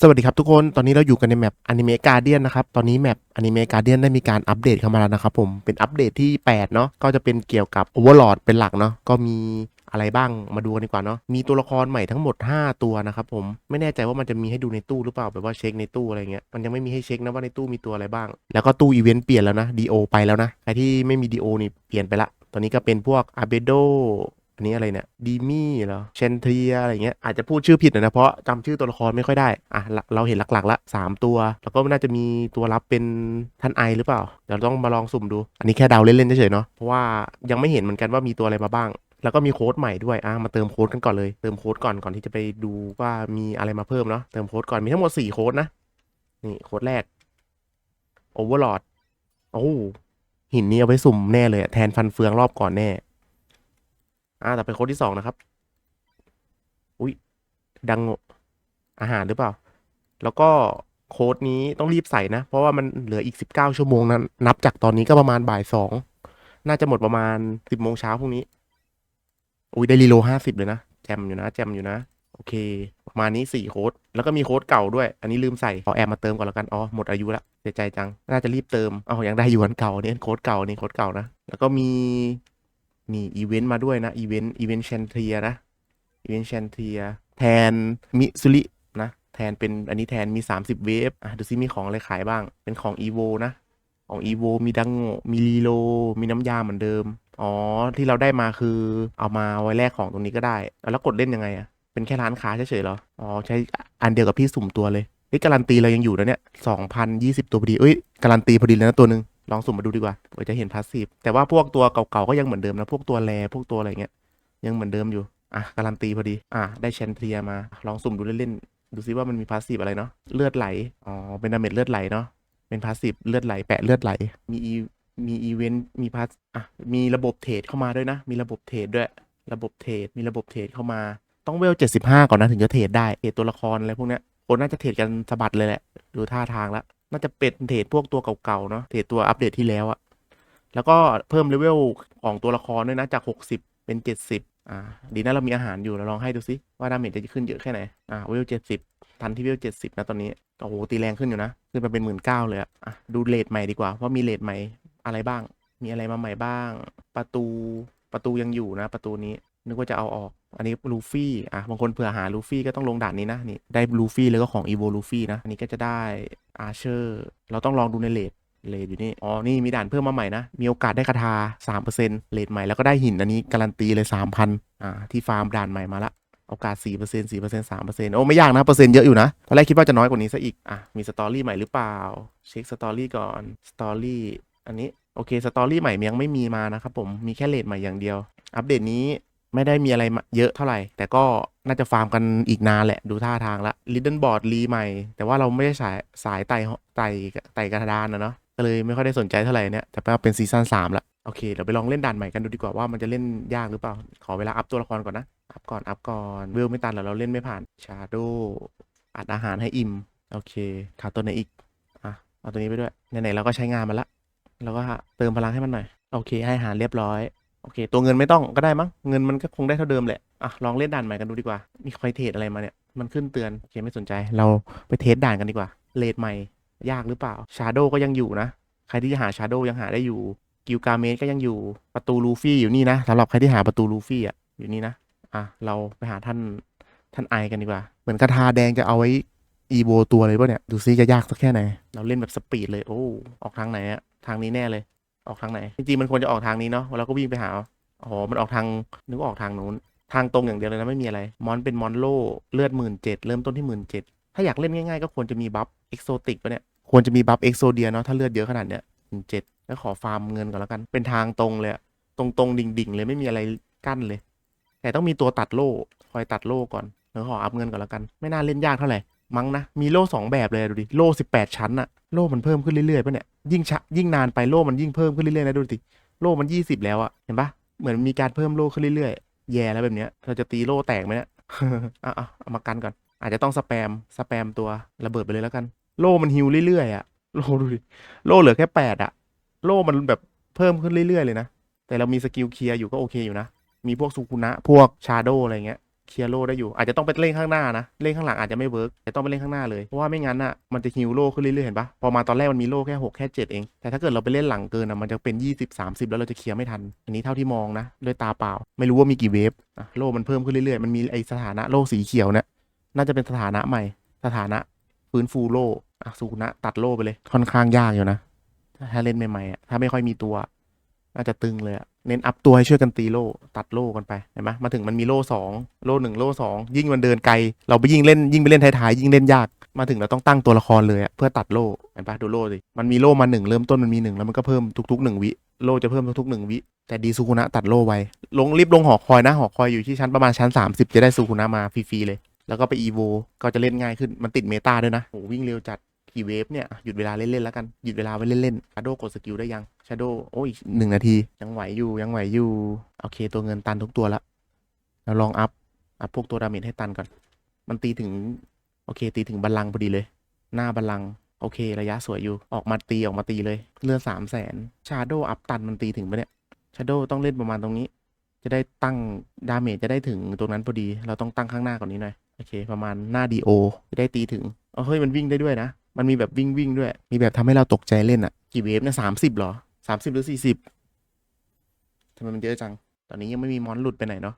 สวัสดีครับทุกคน ตอนนี้เราอยู่กันในแมปอนิเมะการเดียนนะครับ ตอนนี้แมปอนิเมะการเดียนได้มีการอัปเดตเข้ามาแล้วนะครับผม เป็นอัปเดตที่ 8 เนาะ ก็จะเป็นเกี่ยวกับ Overlord เป็นหลักเนาะ ก็มีอะไรบ้างมาดูกันดีกว่าเนาะ มีตัวละครใหม่ทั้งหมด 5 ตัวนะครับผม ไม่แน่ใจว่ามันจะมีให้ดูในตู้หรือเปล่า แบบว่าเช็คในตู้อะไรเงี้ย มันยังไม่มีให้เช็คนะว่าในตู้มีตัวอะไรบ้าง แล้วก็ตู้อีเวนต์เปลี่ยนแล้วนะ DO ไปแล้วนะ ใครที่ไม่มี DO นี่เปลี่ยนไปละ ตอนนี้ก็เป็นพวก a b e d o อันนี้อะไรเนี่ยดีมี่เหรอเชนเทียอะไรเงี้ยอาจจะพูดชื่อผิดหน่อยนะเพราะจำชื่อตัวละครไม่ค่อยได้อะเราเห็นหลักๆละสามตัว แล้วก็น่าจะมีตัวรับเป็นท่านไอหรือเปล่าเดี๋ยวต้องมาลองสุ่มดู อันนี้แค่เดาเล่นๆเฉยๆเนาะเพราะว่ายังไม่เห็นเหมือนกันว่ามีตัวอะไรมาบ้างแล้วก็มีโค้ดใหม่ด้วย อะ มาเติมโค้ดกันก่อนเลย เติมโค้ดก่อน ก่อนที่จะไปดูว่ามีอะไรมาเพิ่มเนาะ เติมโค้ดก่อน มีทั้งหมดสี่โค้ดนะ นี่โค้ดแรก Overlord โอ้หินนี้เอาไว้สุ่มแน่เลย แทนฟันเฟืองรอบก่อนแน่ อ่าแต่เป็นโค้ดที่สองนะครับ อุ้ยดังอาหารหรือเปล่า แล้วก็โค้ดนี้ต้องรีบใส่นะ เพราะว่ามันเหลืออีกสิบเก้าชั่วโมงนั้น นับจากตอนนี้ก็ประมาณบ่ายสองน่าจะหมดประมาณสิบโมงเช้าพรุ่งนี้ อุ้ยได้รีโลห้าสิบเลยนะแจมอยู่นะแจมอยู่นะ โอเค ประมาณนี้สี่โค้ดแล้วก็มีโค้ดเก่าด้วย อันนี้ลืมใส่ขอแอบมาเติมก่อนแล้วกันอ๋อหมดอายุละเสียใจจัง น่าจะรีบเติมเอ๋อยังได้อยู่อันเก่าเนี่ยโค้ดเก่านี่โค้ดเก่านะแล้วก็มี นี่อีเวนต์มาด้วยนะอีเวนต์อีเวนต์แชนเทียนะอีเวนต์แชนเทียแทนมิซุรินะแทนเป็นอันนี้แทนมี 30 เวฟอะดูซิมีของอะไรขายบ้าง เป็นของ e v o นะของ e v o มีดังโงมีลีโล มีน้ำยาเหมือนเดิม อ๋อ ที่เราได้มาคือเอามาไว้แลกของตรงนี้ก็ได้ แล้วกดเล่นยังไงอะเป็นแค่ร้านค้าเฉยๆเหรอ อ๋อ ใช้อันเดียวกับพี่สุ่มตัวเลยเฮ้ยการันตีเรายังอยู่นะเนี่ย2,020ตัวพอดี เอ้ย การันตีพอดีเลยนะตัวหนึ่ง ลองสุ่มมาดูดีกว่าเผื่อจะเห็นพาสซีฟแต่ว่าพวกตัวเก่าๆก็ยังเหมือนเดิมนะ พวกตัวแรพวกตัวอะไรเงี้ยยังเหมือนเดิมอยู่ อะการันตีพอดี อะได้แชนเทียมา ลองสุ่มดูเล่นๆดูซิว่ามันมีพาสซีฟอะไรเนาะเลือดไหลอ๋อเป็นดาเมจเลือดไหลเนาะเป็นพาสซีฟเลือดไหลแปะเลือดไหลมีอีมีอีเวนต์มีพาสอะมีระบบเทรดเข้ามาด้วยนะ มีระบบเทรดด้วย ระบบเทรดมีระบบเทรดเข้ามาต้องเวลเจ็ดสิบห้าก่อนนะถึงจะเทรดได้เทรดตัวละครอะไรพวกเนี้ยคนน่าจะเทรดกันสะบัดเลยแหละดูท่าทางแล้ว น่าจะเป็นเทรดพวกตัวเก่าๆเนาะเทรดตัวอัปเดตที่แล้วอะแล้วก็เพิ่มเลเวลของตัวละครด้วยนะจาก 60 เป็น 70 อ่า ดีนะเรามีอาหารอยู่เราลองให้ดูซิว่าดาเมจจะขึ้นเยอะแค่ไหน อ่าเวล 70 ทันที่เวล 70 นะตอนนี้โอ้โหตีแรงขึ้นอยู่นะ ขึ้นไปเป็นหมื่นเก้าเลยอะอะดูเลทใหม่ดีกว่าว่ามีเลทใหม่อะไรบ้าง มีอะไรมาใหม่บ้าง ประตูประตูยังอยู่นะ ประตูนี้นึกว่าจะเอาออก อันนี้ลูฟี่อะบางคนเผื่อหาลูฟี่ก็ต้องลงด่านนี้นะนี่ได้ลูฟี่แล้วก็ของอีโวลูฟี่นะอันนี้ก็จะได้อาเชอร์เราต้องลองดูในเลทเลทอยู่นี่อ๋อนี่มีด่านเพิ่มมาใหม่นะ มีโอกาสได้คาถา3%เลทใหม่แล้วก็ได้หินอันนี้การันตีเลย 3,000อ่าที่ฟาร์มด่านใหม่มาละโอกาส 4% 4% 3%โอ้ไม่ยากนะเปอร์เซ็นต์เยอะอยู่นะตอนแรกคิดว่าจะน้อยกว่านี้ซะอีกอะมีสตอรี่ใหม่หรือเปล่าเช็คสตอรี่ก่อนสตอรี่อันนี้โอเคสตอรี่ใหม่ยังไม่มีมานะครับผมมีแค่เลทใหม่อย่างเดียว อัปเดตนี้ ไม่ได้มีอะไรเยอะเท่าไหร่ แต่ก็น่าจะฟาร์มกันอีกนานแหละ ดูท่าทางละลิดเดิลบอร์ดรีใหม่ แต่ว่าเราไม่ได้สายสายไต่ไต่ไต่กระดานนะเนาะก็เลยไม่ค่อยได้สนใจเท่าไหร่เนี่ยแต่ว่าเป็นซีซั่นสามละโอเคเดี๋ยวไปลองเล่นด่านใหม่กันดูดีกว่าว่ามันจะเล่นยากหรือเปล่า ขอเวลาอัพตัวละครก่อนนะ อัพก่อนอัพก่อนเวลไม่ตันแล้วเราเล่นไม่ผ่านชาโดอัดอาหารให้อิ่มโอเคขาดตัวไหนอีกอะเอาตัวนี้ไปด้วยไหนๆเราก็ใช้งานมันละเราก็เติมพลังให้มันหน่อยโอเคให้อาหารเรียบร้อย โอเค ตัวเงินไม่ต้องก็ได้มั้งเงินมันก็คงได้เท่าเดิมแหละอะลองเล่นด่านใหม่กันดูดีกว่ามีใครเทรดอะไรมาเนี่ยมันขึ้นเตือนโอเคไม่สนใจเราไปเทสด่านกันดีกว่าเลดใหม่ยากหรือเปล่าชาโดก็ยังอยู่นะ ใครที่จะหาชาโดยังหาได้อยู่กิลกาเมสก็ยังอยู่ประตูลูฟี่อยู่นี่นะสำหรับใครที่หาประตูลูฟี่อะอยู่นี่นะอะเราไปหาท่านท่านไอกันดีกว่า เหมือนคาถาแดงจะเอาไว้อีโวตัวเลยป่ะเนี่ย ดูซิจะยากสักแค่ไหน เราเล่นแบบสปีดเลย โอ้ ออกทางไหนอะทางนี้แน่เลย ออกทางไหน จริงๆมันควรจะออกทางนี้เนาะเราก็วิ่งไปหาอ๋อมันออกทางนึกว่าออกทางนู้น ทางตรงอย่างเดียวเลยนะไม่มีอะไร มอนเป็นมอนโลเลือดหมื่นเจ็ดเริ่มต้นที่หมื่นเจ็ดถ้าอยากเล่นง่ายๆ ก็ควรจะมีบัฟเอ็กโซติกปะเนี่ย ควรจะมีบัฟเอ็กโซเดียเนาะถ้าเลือดเยอะขนาดเนี้ยหมื่นเจ็ดแล้วขอฟาร์มเงินก่อนแล้วกัน เป็นทางตรงเลยตรงตรงๆดิ่งๆ เลยไม่มีอะไรกั้นเลย แต่ต้องมีตัวตัดโล่คอยตัดโล่ก่อนแล้วขออัพเงินก่อนแล้วกัน ไม่น่าเล่นยากเท่าไหร่มั้งนะมีโล่สองแบบเลยดูดิโล่สิบแปดชั้นอะ โล่มันเพิ่มขึ้นเรื่อยๆป่ะเนี่ยยิ่งชะยิ่งนานไปโล่มันยิ่งเพิ่มขึ้นเรื่อยๆนะดูดิโล่มันยี่สิบแล้วอะเห็นปะเหมือนมีการเพิ่มโล่ขึ้นเรื่อยๆแย่แล้วแบบเนี้ยเราจะตีโล่แตกไหมเนี่ยเอาเอาเอามากันก่อน อาจจะต้องสแปมสแปมตัวระเบิดไปเลยแล้วกัน โล่มันฮิวเรื่อยๆอะโล่ดูดิโล่เหลือแค่แปดอะโล่มันแบบเพิ่มขึ้นเรื่อยๆเลยนะแต่เรามีสกิลเคลียร์อยู่ก็โอเคอยู่นะมีพวกซูคุนะพวกชาโดอะไรเงี้ย เคลียร์โลได้อยู่ อาจจะต้องไปเล่นข้างหน้านะ เล่นข้างหลังอาจจะไม่เวิร์กแต่ต้องไปเล่นข้างหน้าเลย เพราะว่าไม่งั้นอะ มันจะฮิวโลขึ้นเรื่อยๆ เห็นปะพอมาตอนแรกมันมีโลแค่หกแค่เจ็ดเอง แต่ถ้าเกิดเราไปเล่นหลังเกินอะ มันจะเป็นยี่สิบสามสิบแล้วเราจะเคลียร์ไม่ทัน อันนี้เท่าที่มองนะ ด้วยตาเปล่า ไม่รู้ว่ามีกี่เวฟอะโลมันเพิ่มขึ้นเรื่อยๆ มันมีไอสถานะโล่สีเขียวเนี่ย น่าจะเป็นสถานะใหม่ สถานะฟื้นฟูโลอะสูนะตัดโลไปเลย ค่อนข้างยากอยู่นะถ้าเล่นใหม่ๆอะถ้าไม่ค่อยมีตัวน่าจจะตึงเลยอะเน้นอัพตัวให้ช่วยกันตีโล่ตัดโล่กันไปเห็นไหมมาถึงมันมีโล่สองโล่หนึ่งโล่สองยิ่งมันเดินไกล เราไปยิ่งเล่นยิ่งไปเล่นท้ายๆยิ่งเล่นยาก มาถึงเราต้องตั้งตัวละครเลยเพื่อตัดโล่เห็นปะดูโล่สิมันมีโล่มาหนึ่งเริ่มต้นมันมีหนึ่งแล้วมันก็เพิ่มทุกๆหนึ่งวิโล่จะเพิ่มทุกๆหนึ่งวิแต่ดีซูคุนะตัดโล่ไวลงรีบลงหอคอยนะหอคอยอยู่ที่ชั้นประมาณชั้น 30 จะได้ซูคุนะมาฟรีๆเลย แล้วก็ไปอีโวก็จะเล่นง่ายขึ้นมันติดเมตาด้วยนะโหวิ่งเร็วจัด กี่เวฟเนี่ย หยุดเวลาเล่นๆแล้วกัน หยุดเวลาไว้เล่นๆชาโดกดสกิลได้ยังชาโดโอ้ยหนึ่งนาที ยังไหวอยู่ยังไหวอยู่ โอเค ตัวเงินตันทุกตัวละเราลองอัพ อัพพวกตัวดาเมจให้ตันก่อน มันตีถึง โอเค ตีถึงบัลลังพอดีเลย หน้าบัลลังโอเค ระยะสวยอยู่ ออกมาตีออกมาตีเลย เลือดสามแสนชาโดอัพตันมันตีถึงปะเนี่ยชาโดต้องเล่นประมาณตรงนี้ จะได้ตั้งดาเมจจะได้ถึงตรงนั้นพอดี เราต้องตั้งข้างหน้าก่อนนี้หน่อย โอเค ประมาณหน้าดีโอจะได้ตีถึงเออเฮ้ยมันวิ่งได้ด้วยนะ มันมีแบบวิ่งวิ่งด้วย มีแบบทำให้เราตกใจเล่นอะกี่เวฟเนี่ยสามสิบหรอสามสิบหรือสี่สิบทำไมมันเยอะจัง ตอนนี้ยังไม่มีมอนหลุดไปไหนเนาะ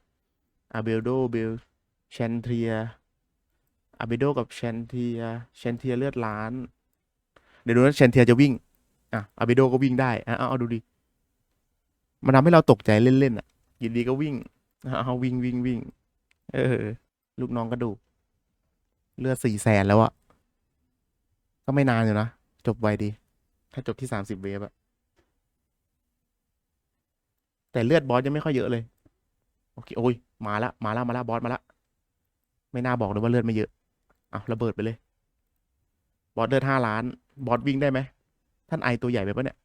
อาเบลโดเบลเชนเทียอาเบโดกับเชนเทียเชนเทียเลือดล้าน เดี๋ยวดูนะเชนเทียจะวิ่ง อะอาเบโดก็วิ่งได้ อะเอาเอาดูดิ มันทำให้เราตกใจเล่นๆอะยินดีก็วิ่งอะเอาวิ่งวิ่งวิ่ง เออ ลูกน้องกระดูก เลือดสี่แสนแล้วอะ ก็ไม่นานอยู่นะ จบไวดี ถ้าจบที่สามสิบเวฟอะแต่เลือดบอสยังไม่ค่อยเยอะเลย โอเค โอ้ย มาละ มาละ มาละบอสมาละ ไม่น่าบอกเลยว่าเลือดไม่เยอะเอาระเบิดไปเลย บอสเลือดห้าล้าน บอสวิ่งได้ไหม ท่านไอตัวใหญ่ไปปะเนี่ย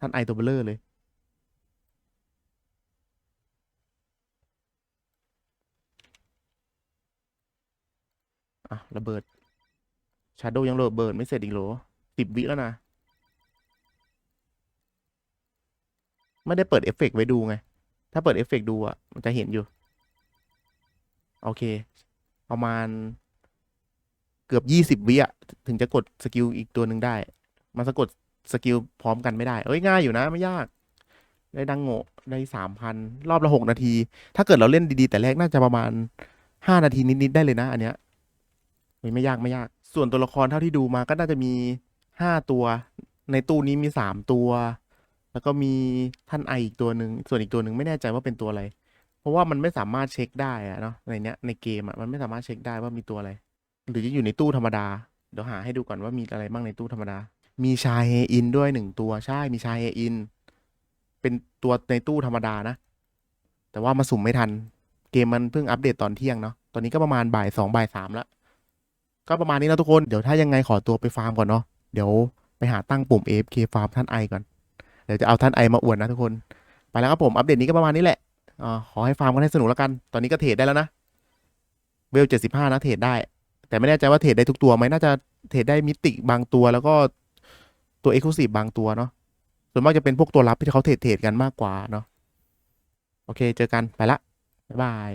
ท่านไอตัวเบลเลอร์เลยอะระเบิด ชาโดยังระเบิดไม่เสร็จอีกเหรอสิบวิแล้วนะ ไม่ได้เปิดเอฟเฟกไว้ดูไง ถ้าเปิดเอฟเฟกดูอะมันจะเห็นอยู่ โอเค ประมาณ เกือบยี่สิบวิอะถึงจะกดสกิลอีกตัวหนึ่งได้ มันสะกดสกิลพร้อมกันไม่ได้ เอ้ยง่ายอยู่นะ ไม่ยาก ได้ดังโง่ได้สามพันรอบละหกนาที ถ้าเกิดเราเล่นดีๆ แต่แรกน่าจะประมาณห้านาทีนิดๆได้เลยนะ อันเนี้ยเฮ้ยไม่ยากไม่ยาก ส่วนตัวละครเท่าที่ดูมาก็น่าจะมีห้าตัว ในตู้นี้มีสามตัว แล้วก็มีท่านไออีกตัวหนึ่งส่วนอีกตัวหนึ่งไม่แน่ใจว่าเป็นตัวอะไร เพราะว่ามันไม่สามารถเช็คได้อะเนาะในเนี้ยในเกมอะมันไม่สามารถเช็คได้ว่ามีตัวอะไร หรือจะอยู่ในตู้ธรรมดาเดี๋ยวหาให้ดูก่อนว่ามีอะไรบ้างในตู้ธรรมดา มีชายเฮอินด้วยหนึ่งตัวใช่มีชายเฮอิน เป็นตัวในตู้ธรรมดานะ แต่ว่ามาสุ่มไม่ทัน เกมมันเพิ่งอัปเดตตอนเที่ยงเนาะตอนนี้ก็ประมาณบ่ายสองบ่ายสามและ ก็ประมาณนี้นะทุกคน เดี๋ยวถ้ายังไงขอตัวไปฟาร์มก่อนเนาะ เดี๋ยวไปหาตั้งปุ่ม AFK ฟาร์มท่านไอก่อน เดี๋ยวจะเอาท่านไอมาอวดนะทุกคน ไปแล้วครับผม อัปเดตนี้ก็ประมาณนี้แหละอขอให้ฟาร์มกันให้สนุกแล้วกัน ตอนนี้ก็เทรดได้แล้วนะเวลเจ็ดสิบห้านะเทรดได้ แต่ไม่แน่ใจว่าเทรดได้ทุกตัวไหมน่าจะเทรดได้มิติบางตัวแล้วก็ตัวเอ็กซ์คลูซีฟบางตัวเนาะ ส่วนมากจะเป็นพวกตัวรับที่เขาเทรดเทรดกันมากกว่าเนาะ โอเค เจอกันไปละ บ๊ายบาย